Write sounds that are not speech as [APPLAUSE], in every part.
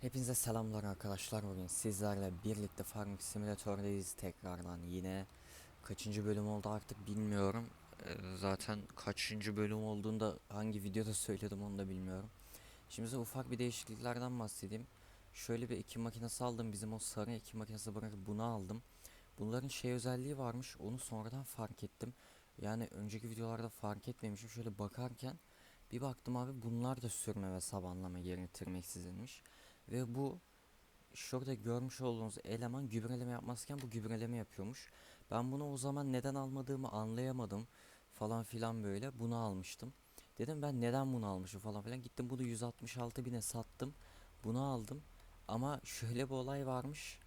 Hepinize selamlar arkadaşlar. Bugün sizlerle birlikte Farming Simulator'dayız tekrardan. Yine kaçıncı bölüm oldu artık bilmiyorum. Ee, zaten kaçıncı bölüm olduğunda hangi videoda [LAUGHS] söyledim onu da bilmiyorum. Şimdi size ufak bir değişikliklerden bahsedeyim. Şöyle bir ekim makinesi aldım. Bizim o sarı ekim makinesi bırakıp bunu aldım. Bunların şey özelliği varmış. Onu sonradan fark ettim. Yani önceki videolarda fark etmemişim. Şöyle bakarken bir baktım abi bunlar da sürme ve sabanlama gerektirmeksizmiş ve bu şurada görmüş olduğunuz eleman gübreleme yapmazken bu gübreleme yapıyormuş. Ben bunu o zaman neden almadığımı anlayamadım falan filan böyle. Bunu almıştım. Dedim ben neden bunu almışım falan filan. Gittim bunu 166 bine sattım. Bunu aldım. Ama şöyle bir olay varmış.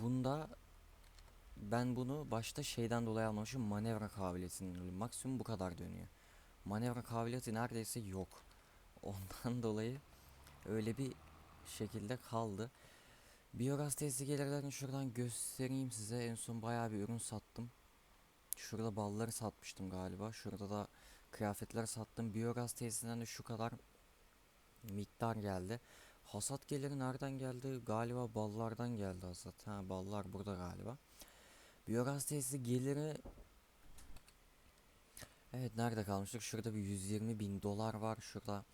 Bunda ben bunu başta şeyden dolayı almamışım. Manevra kabiliyetinin öyle maksimum bu kadar dönüyor. Manevra kabiliyeti neredeyse yok. Ondan [LAUGHS] dolayı öyle bir şekilde kaldı. Biyogaz tesisi gelirlerini şuradan göstereyim size. En son bayağı bir ürün sattım. Şurada balları satmıştım galiba. Şurada da kıyafetler sattım. Biyogaz tesisinden de şu kadar miktar geldi. Hasat geliri nereden geldi? Galiba ballardan geldi hasat. Ha ballar burada galiba. Biyogaz tesisi geliri Evet nerede kalmıştık? Şurada bir 120 bin dolar var. Şurada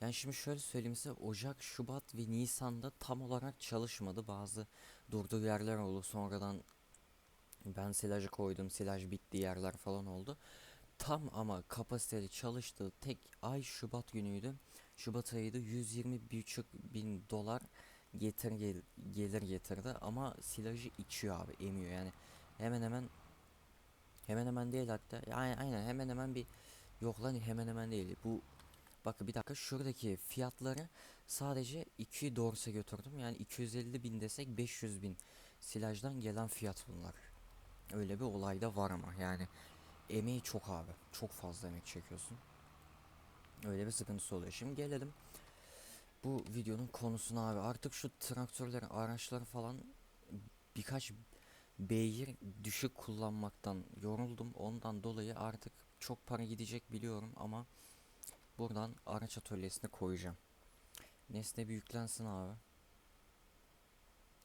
yani şimdi şöyle söyleyeyim size Ocak, Şubat ve Nisan'da tam olarak çalışmadı. Bazı durduğu yerler oldu. Sonradan ben silajı koydum. Silaj bitti yerler falan oldu. Tam ama kapasiteli çalıştığı tek ay Şubat günüydü. Şubat ayıydı. 120,5 bin dolar getir gel- gelir getirdi ama silajı içiyor abi emiyor yani hemen hemen hemen hemen değil hatta yani aynen hemen hemen bir yok lan hemen hemen değil bu Bakın bir dakika şuradaki fiyatları sadece 2 dorse götürdüm. Yani 250 bin desek 500 bin silajdan gelen fiyat bunlar. Öyle bir olay da var ama yani emeği çok abi. Çok fazla emek çekiyorsun. Öyle bir sıkıntısı oluyor. Şimdi gelelim bu videonun konusuna abi. Artık şu traktörleri, araçları falan birkaç beygir düşük kullanmaktan yoruldum. Ondan dolayı artık çok para gidecek biliyorum ama Buradan araç atölyesine koyacağım. Nesne bir yüklensin abi.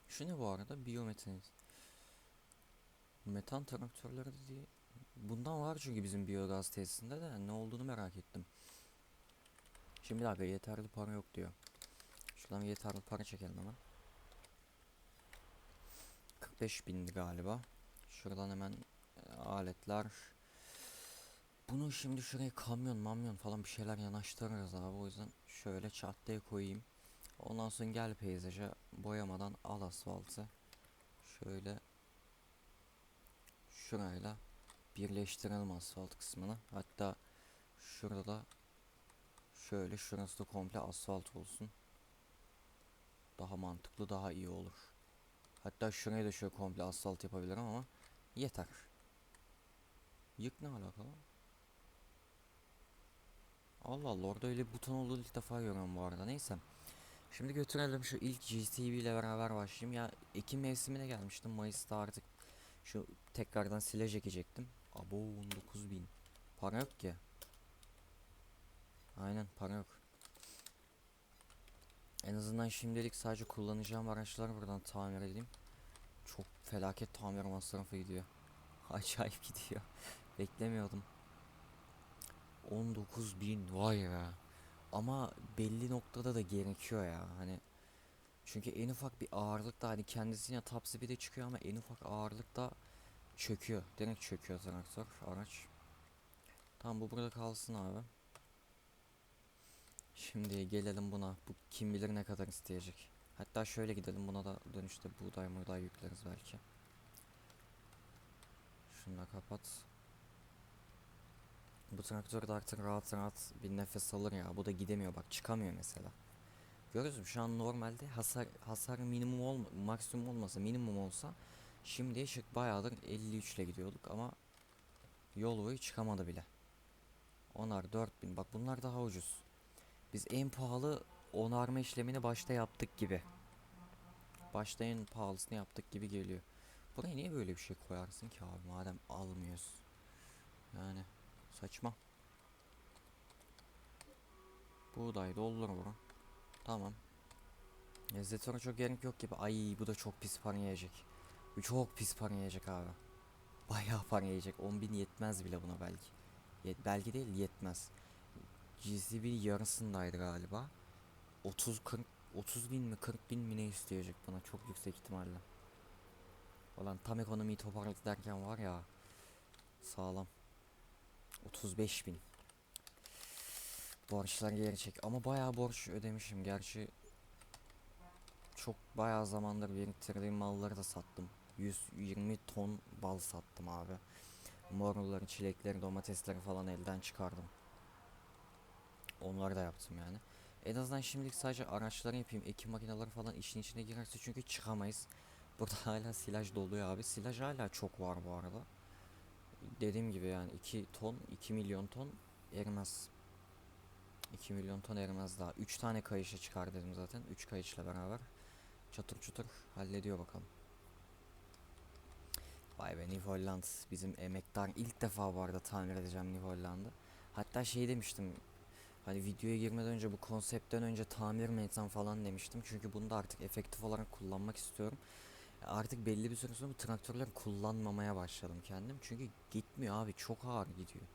Şu ne bu arada? Biyometan. Metan traktörleri diye. Bundan var çünkü bizim biyogaz tesisinde de ne olduğunu merak ettim. Şimdi bir dakika yeterli para yok diyor. Şuradan yeterli para çekelim hemen. 45 bindi galiba. Şuradan hemen e, aletler bunu şimdi şuraya kamyon mamyon falan bir şeyler yanaştırırız abi. O yüzden şöyle çattaya koyayım. Ondan sonra gel peyzaja boyamadan al asfaltı. Şöyle şurayla birleştirelim asfalt kısmını. Hatta şurada da şöyle şurası da komple asfalt olsun. Daha mantıklı daha iyi olur. Hatta şurayı da şöyle komple asfalt yapabilirim ama yeter. Yık ne alakalı? Allah Allah orada öyle buton olduğu ilk defa görüyorum bu arada neyse. Şimdi götürelim şu ilk GTV ile beraber başlayayım. Ya Ekim mevsimine gelmiştim. Mayıs'ta artık şu tekrardan silaj ekecektim. Abo 19 bin. Para yok ki. Aynen para yok. En azından şimdilik sadece kullanacağım araçları buradan tamir edeyim. Çok felaket tamir masrafı gidiyor. [LAUGHS] Acayip gidiyor. Beklemiyordum. 19 bin vay ya. Ama belli noktada da gerekiyor ya hani. Çünkü en ufak bir ağırlık da hani kendisine top speed'e çıkıyor ama en ufak ağırlık da çöküyor. Direkt çöküyor traktör araç. Tamam bu burada kalsın abi. Şimdi gelelim buna. Bu kim bilir ne kadar isteyecek. Hatta şöyle gidelim buna da dönüşte buğday buğday yükleriz belki. Şunu da kapat. Bu traktör artık rahat rahat bir nefes alır ya. Bu da gidemiyor bak çıkamıyor mesela. Görüyoruz mu? Şu an normalde hasar hasar minimum olma, maksimum olmasa minimum olsa şimdi şık bayağıdır 53 ile gidiyorduk ama yol boyu çıkamadı bile. Onlar 4000 bak bunlar daha ucuz. Biz en pahalı onarma işlemini başta yaptık gibi. Başta en pahalısını yaptık gibi geliyor. Buraya niye böyle bir şey koyarsın ki abi madem almıyoruz. Yani Saçma. Buğday doldur bunu. Tamam. Ezdetora çok gerek yok gibi. Ay bu da çok pis para yiyecek. Çok pis para yiyecek abi. Bayağı para yiyecek. 10.000 yetmez bile buna belki. Yet belki değil yetmez. GCB yarısındaydı galiba. 30 40 30 bin mi 40 bin mi ne isteyecek buna çok yüksek ihtimalle. Ulan tam ekonomiyi toparladı derken var ya sağlam. 35 bin. Borçlar geri çek ama bayağı borç ödemişim gerçi çok bayağı zamandır biriktirdiğim malları da sattım. 120 ton bal sattım abi. Morulları, çilekleri, domatesleri falan elden çıkardım. Onları da yaptım yani. En azından şimdilik sadece araçları yapayım. Ekim makineleri falan işin içine girerse çünkü çıkamayız. Burada hala silaj doluyor abi. Silaj hala çok var bu arada. Dediğim gibi yani 2 ton, 2 milyon ton erimez. 2 milyon ton erimez daha. 3 tane kayışa çıkar dedim zaten. 3 kayışla beraber. Çatır çutur hallediyor bakalım. Vay be New Holland bizim emektar ilk defa bu arada tamir edeceğim New Holland'ı. Hatta şey demiştim hani videoya girmeden önce bu konseptten önce tamir mi etsem falan demiştim. Çünkü bunu da artık efektif olarak kullanmak istiyorum. Artık belli bir süre sonra bu traktörleri kullanmamaya başladım kendim. Çünkü gitmiyor abi çok ağır gidiyor.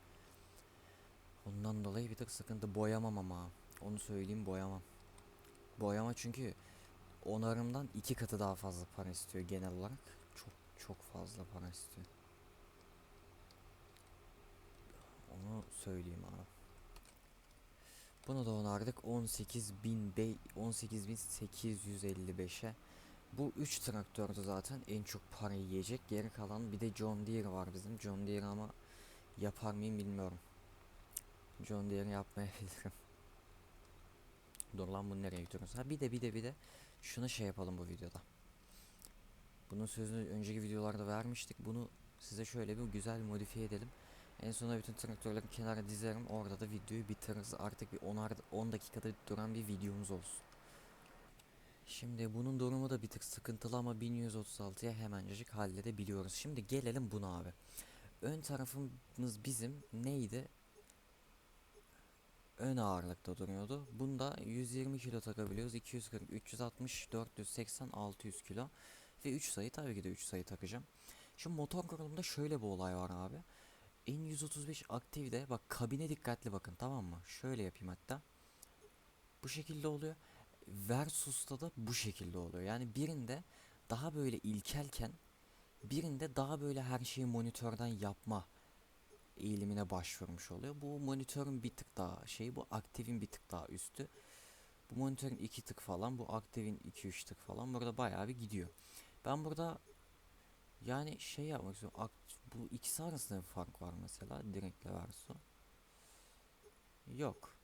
Ondan dolayı bir tık sıkıntı boyamam ama onu söyleyeyim boyamam. Boyama çünkü onarımdan iki katı daha fazla para istiyor genel olarak. Çok çok fazla para istiyor. Onu söyleyeyim abi. Bunu da onardık 18.000 18.855'e. Bu 3 traktördü zaten en çok para yiyecek. Geri kalan bir de John Deere var bizim. John Deere ama yapar mıyım bilmiyorum. John Deere yapmayabilirim. Dur lan bunu nereye götürüyoruz? Ha bir de bir de bir de şunu şey yapalım bu videoda. Bunun sözünü önceki videolarda vermiştik. Bunu size şöyle bir güzel modifiye edelim. En sonunda bütün traktörleri kenara dizerim. Orada da videoyu bitiririz. Artık bir 10 10 dakikada duran bir videomuz olsun. Şimdi bunun durumu da bir tık sıkıntılı ama 1136'ya hemencecik halledebiliyoruz. Şimdi gelelim buna abi. Ön tarafımız bizim neydi? Ön ağırlıkta duruyordu. Bunda 120 kilo takabiliyoruz. 240, 360, 480, 600 kilo. Ve 3 sayı tabii ki de 3 sayı takacağım. Şimdi motor kurulumda şöyle bir olay var abi. N135 aktifde bak kabine dikkatli bakın tamam mı? Şöyle yapayım hatta. Bu şekilde oluyor. Versus'ta da bu şekilde oluyor. Yani birinde daha böyle ilkelken birinde daha böyle her şeyi monitörden yapma eğilimine başvurmuş oluyor. Bu monitörün bir tık daha şey bu aktifin bir tık daha üstü. Bu monitörün iki tık falan bu aktifin 2-3 tık falan burada bayağı bir gidiyor. Ben burada yani şey yapmak istiyorum. Bu ikisi arasında bir fark var mesela direktle verso. Yok.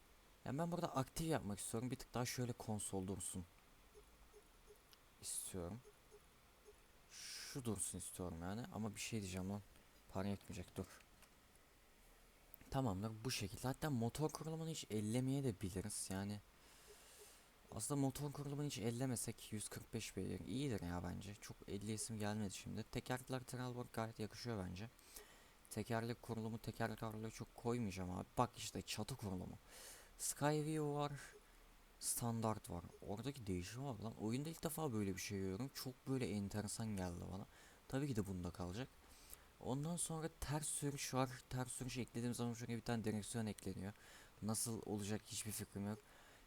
Yani ben burada aktif yapmak istiyorum. Bir tık daha şöyle konsol dursun. İstiyorum. Şu dursun istiyorum yani. Ama bir şey diyeceğim lan. Para yetmeyecek dur. Tamamdır bu şekilde. Hatta motor kurulumunu hiç ellemeye de biliriz. Yani aslında motor kurulumunu hiç ellemesek 145 beygir iyidir ya bence. Çok 50 isim gelmedi şimdi. Tekerlekler Trelborg gayet yakışıyor bence. Tekerlek kurulumu tekerlek ağırlığı çok koymayacağım abi. Bak işte çatı kurulumu. Skyview var. Standart var. Oradaki değişim var lan. Oyunda ilk defa böyle bir şey görüyorum. Çok böyle enteresan geldi bana. Tabii ki de bunda kalacak. Ondan sonra ters sürüş var. Ters sürüş eklediğim zaman şuraya bir tane direksiyon ekleniyor. Nasıl olacak hiçbir fikrim yok.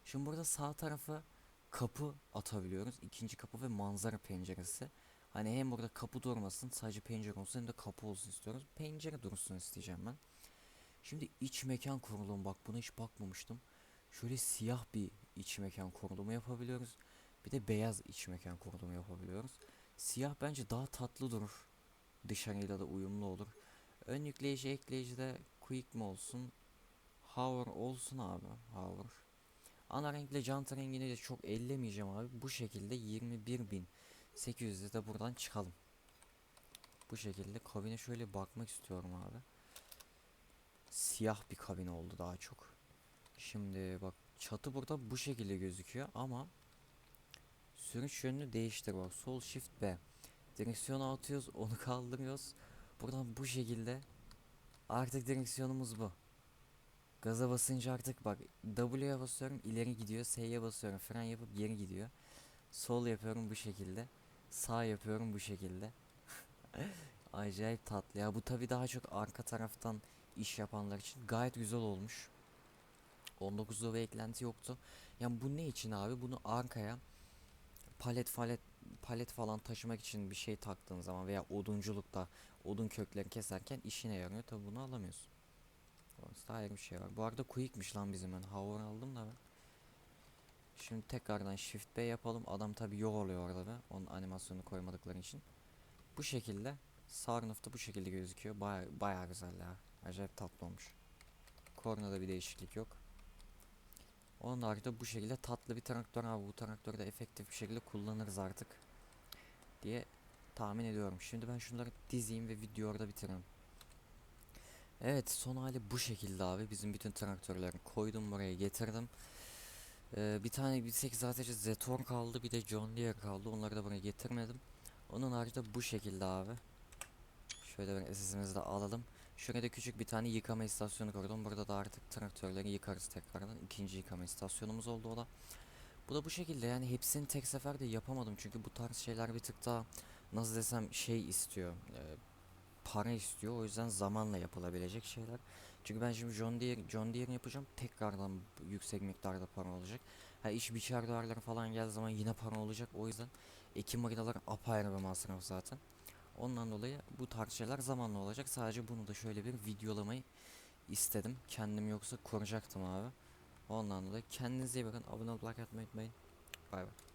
Şimdi burada sağ tarafa kapı atabiliyoruz. İkinci kapı ve manzara penceresi. Hani hem burada kapı durmasın sadece pencere olsun hem de kapı olsun istiyoruz. Pencere dursun isteyeceğim ben. Şimdi iç mekan kurulumu bak buna hiç bakmamıştım. Şöyle siyah bir iç mekan kurulumu yapabiliyoruz. Bir de beyaz iç mekan kurulumu yapabiliyoruz. Siyah bence daha tatlı durur. Dışarıyla da uyumlu olur. Ön yükleyici ekleyici de quick mi olsun? Hover olsun abi. Hover. Ana renkle jant rengini de çok ellemeyeceğim abi. Bu şekilde 21.800'de de buradan çıkalım. Bu şekilde kabine şöyle bakmak istiyorum abi. Siyah bir kabin oldu daha çok. Şimdi bak çatı burada bu şekilde gözüküyor ama sürüş yönünü değiştir bak. Sol shift B. Direksiyonu atıyoruz onu kaldırıyoruz. Buradan bu şekilde artık direksiyonumuz bu. Gaza basınca artık bak W'ye basıyorum ileri gidiyor. S'ye basıyorum fren yapıp geri gidiyor. Sol yapıyorum bu şekilde. Sağ yapıyorum bu şekilde. [LAUGHS] Acayip tatlı ya. Bu tabi daha çok arka taraftan iş yapanlar için gayet güzel olmuş. 19'da ve eklenti yoktu. Yani bu ne için abi? Bunu arkaya palet palet palet falan taşımak için bir şey taktığın zaman veya odunculukta odun köklerini keserken işine yarıyor. Tabi bunu alamıyorsun. Orası ayrı bir şey var. Bu arada quickmiş lan bizim ben. Hover aldım da ben. Şimdi tekrardan shift B yapalım. Adam tabi yok oluyor orada da. Onun animasyonunu koymadıkları için. Bu şekilde Sarnıf'ta bu şekilde gözüküyor. Baya baya güzel ya. Acayip tatlı olmuş. Kornada bir değişiklik yok. Onun haricinde bu şekilde tatlı bir traktör abi. Bu traktörü de efektif bir şekilde kullanırız artık. Diye tahmin ediyorum. Şimdi ben şunları dizeyim ve videoyu orada bitireyim. Evet son hali bu şekilde abi. Bizim bütün traktörleri koydum buraya getirdim. Ee, bir tane 1.8 ATC Zetor kaldı. Bir de John Deere kaldı. Onları da buraya getirmedim. Onun haricinde bu şekilde abi. Şöyle bir SS'imizi de alalım. Şurada küçük bir tane yıkama istasyonu kurdum. Burada da artık traktörleri yıkarız tekrardan. İkinci yıkama istasyonumuz oldu o da. Bu da bu şekilde yani hepsini tek seferde yapamadım. Çünkü bu tarz şeyler bir tık daha nasıl desem şey istiyor. e, para istiyor. O yüzden zamanla yapılabilecek şeyler. Çünkü ben şimdi John Deere, John Deere yapacağım. Tekrardan yüksek miktarda para olacak. Ha iş biçer falan geldiği zaman yine para olacak. O yüzden ekim makineleri apayrı bir masraf zaten. Ondan dolayı bu tarz şeyler zamanla olacak. Sadece bunu da şöyle bir videolamayı istedim. Kendim yoksa kuracaktım abi. Ondan dolayı kendinize iyi bakın. Abone olup like atmayı unutmayın. Bay bay.